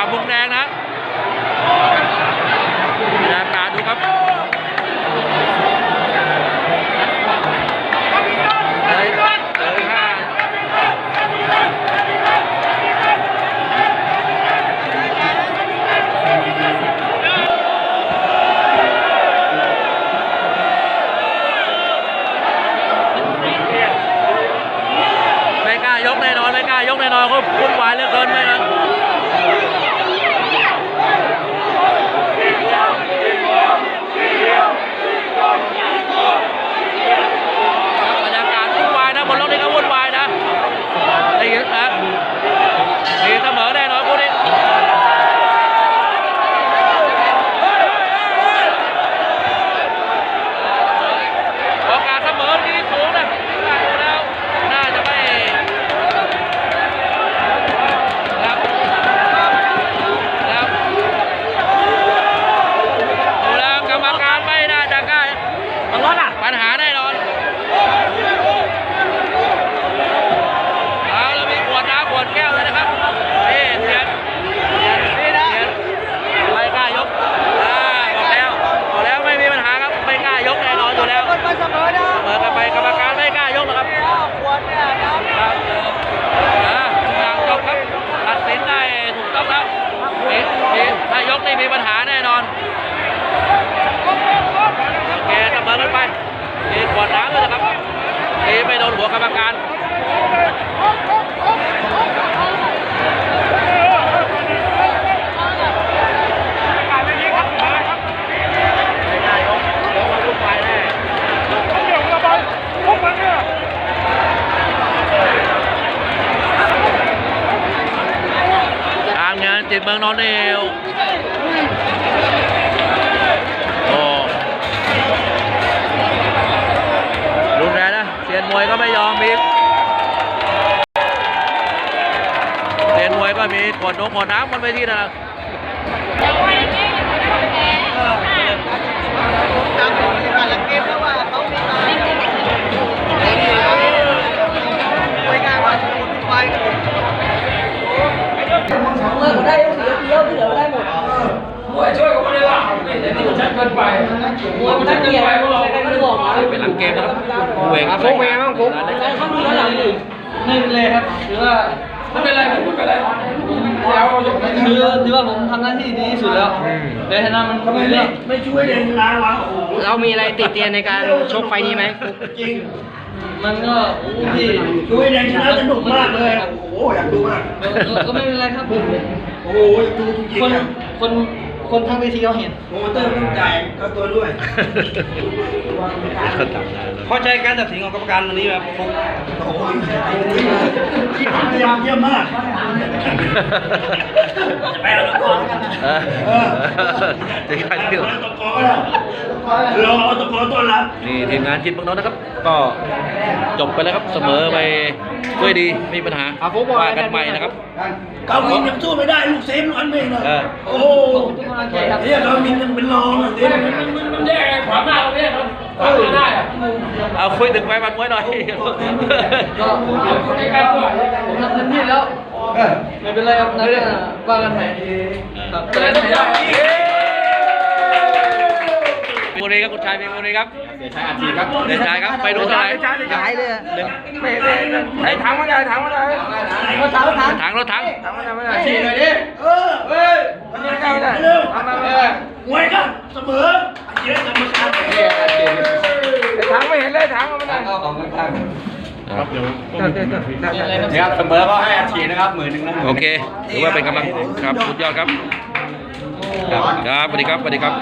ความมุ่งแดงนะแดงตาดูครับไม่กล้ายกแน่นอนไม่กล้ายกแน่นอนเขาวุ่นวายเหลือเกินไม่ง กรรมการไม่กล้ายกยกมันวุ่นวายแน่ตามงานจิตเมืองนอนเอว มวยก็ไม่ยอมมีเรียนมวยก็มีขวดนมขวดน้ำมันไปที่นั่นนะ เกินไปมวยมันชัดเกินไปพวกเราเป็นหลังเกมนะครับคู่เวงอะฟุกเป็นไงบ้างฟุกเขาดูแล้วหลังหนึ่งไม่เป็นไรครับถือว่าไม่เป็นไรผมไม่เป็นไรแล้วยกไปถือถือว่าผมทำหน้าที่ดีที่สุดแล้วแต่ชนะมันไม่ไม่ช่วยเองนะวะโอ้โหเรามีอะไรติดเตียนในการชกไฟนี้ไหมจริงมันก็ที่ช่วยเองชนะสนุกมากเลยโอ้โหอยากดูมากก็ไม่เป็นไรครับโอ้โหอยากดูจริงคนคน คนทั้งเวทีเขาเห็นโปรโมเตอร์ต้องจ่ายค่าตัวด้วยพอใจการตัดสินของกรรมการวันนี้แบบผมโอ้โหที่ทำเยี่ยมเยี่ยมมากจะไปเอาตะกอนกันนะเออเออจะใครที่เอาตะกอนแล้วเรอตะโกนต้อนรับนี่ทีมงานจิตเมืองนนท์นะครับ ก็จบไปแล้วครับเสมอไปด้วยดีไม่มีปัญหาว่ากันใหม่นะครับเกามินยังสู้ไม่ได้ลูกเซฟอันเองเลยโอ้โหเนี่ยเกามินยังเป็นรองอะเซฟมันมันมันแยกไงขวางหน้าเราเนี่ยขวางหน้าได้อะเอาคุยถึงไฟมันมวยหน่อยก็ผมทำเต็มที่แล้วไม่เป็นไรครับนัดหน้าว่ากันใหม่ครับ บุรีครับคุณชายเป็นบุรีครับเดชายอาชีครับเดชายครับไปดูเท่าไหร่หายเลยไอ้ถังมาได้ถังมาได้ก็ถามถามถังรถถังถังมาได้ไม่ได้ชี้หน่อยดิเออเฮ้ยมันยังไงไม่ได้เร็วทำมาไม่มวยกันเสมอเยอะกรรมการถังไม่เห็นเลยถังมันไม่ได้ครับเสมอก็ให้อาชีนะครับหมื่นหนึ่งนะโอเคถือว่าเป็นกำลังครับสุดยอดครับ ครับครับสวัสดีครับสวัสดีครับ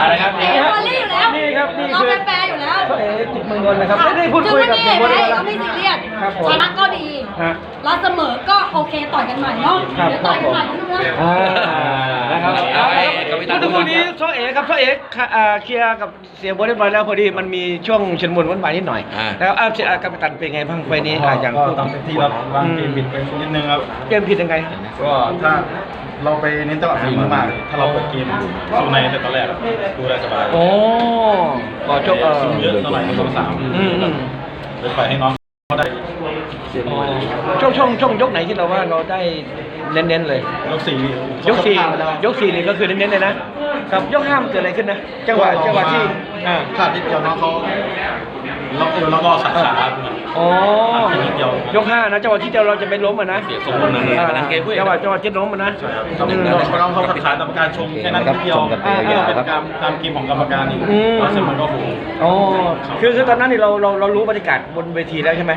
อะไรครับเอ๋วอลลี่อยู่แล้วนี่ครับนี่เราคือเป็นแฟร์อยู่แล้วเอ๋จิตเมืองนนท์นะครับไม่ได้พูดคุยกับถึเด็งกวันคนนี้นี้แพ้ก็ไม่ซีเรียสครับผมชนะก็ดี ฮะแล้วเสมอก็โอเคต่อยกันใหม่เนาะครับเดี๋ยวต่อยกันใหม่นะลูกนะอ่านะครับเอาให้กวินพูดถึงพวกนี้ช่อเอกครับช่อเอกค่ะอ่าเคลียร์กับเสียโบทเรียบร้อยแล้วพอดีมันมีช่วงชนมุนวุ่นวายนิดหน่อยอ่า แล้วอาเสียกัปตันเป็นไงบ้างไฟนี้อ่าอย่างก็ตามที่ครับวางเกมผิดไปนิดนึงครับ เกมผิดยังไง ก็ถ้าเราไปเน้นจังหวะฝีมือมาก ถ้าเราเปิดเกมสู้ในแต่ตอนแรกอะดูได้สบายโอ้ก็ชกเออสู้เยอะเท่าไหร่ก็ต้องสามอืมอืม เลยปล่อยให้น้องเขาได้ ช่วงช่วงช่วงยกไหนที่เราว่าเราได้เน้นๆเลย ยกสี่ยกสี่ยกสี่นี่ก็คือเน้นๆเลยนะ ครับยกห้ามนเกิดอะไรขึ้นนะ จังหวะจังหวะที่อ่าขาดนิดเดียวน้องเขาล็อกเอวแล้วก็ขัดขาอ๋อขาดนิดเดียวยกห้านะจังหวะที่เราจะไปล้มอะนะเสียทรงนั้นเลยอ่ากำลังเกมเว้ยจังหวะจังหวะที่ล้มอะนะครับอืมน้องเขาขัดขาตามการชมแค่นั้นนิดเดียวเป็นตามตามเกมของกรรมการอีกอืมแล้วเสร็จมันก็โหอ๋อคือคือตอนนั้นนี่เราเราเรารู้บรรยากาศบนเวทีแล้วใช่ไหม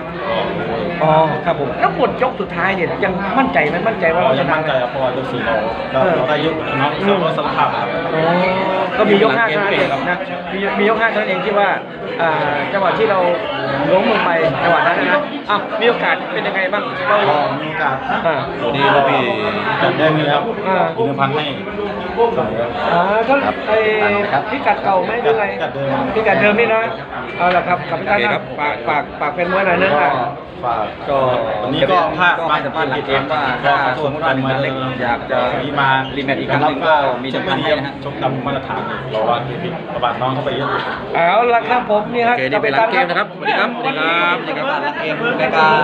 อ๋อครับผมแล้วหมดยกสุดท้ายเนี่ยยังมั่นใจไหมมั่นใจว่าเราเรายัจะงนำมั่นใจครับเพราะว่ายกสี่เราเราเราได้เยอะกว่าน้องเขาก็สารภาพครับ อ๋อ ก็มียกห้าเท่านั้นเองนะมีมียกห้าเท่านั้นเองที่ว่าอ่าจังหวะที่เราล้มลงไปจังหวะนั้นนะอ้าวมีโอกาสเป็นยังไงบ้างเราก็มีโอกาสอ่าวันนี้เราพี่จัดได้เลยครับอ่าอีกหนึ่งพันให้อ่าก็ไอ้พิกัดเก่าไหมหรือไงพิกัดเดิมพิกัดเดิมนี่นะเอาละครับกับท่านนะฝากฝากฝากเป็นมวยหน่อยนึงอะฝากก็วันนี้ก็พลาดก็ให้สัมภาษณ์หลังเกมว่าถ้าสมมติว่าหนึ่งพันเล็กอยากจะมีมารีแมตช์อีกครั้งหนึ่งก็มีชหกนึ่งไม่พันดีให้นะฮะชกตามมาตรฐานเราว่าผิดประบาดน้องเข้าไปเยอะ เอาละครับผมนี่โอฮะเคนี่เป็นหลังเกมนะครับสวัสดีครับสวัสดีครับสวัสดีครับรายการ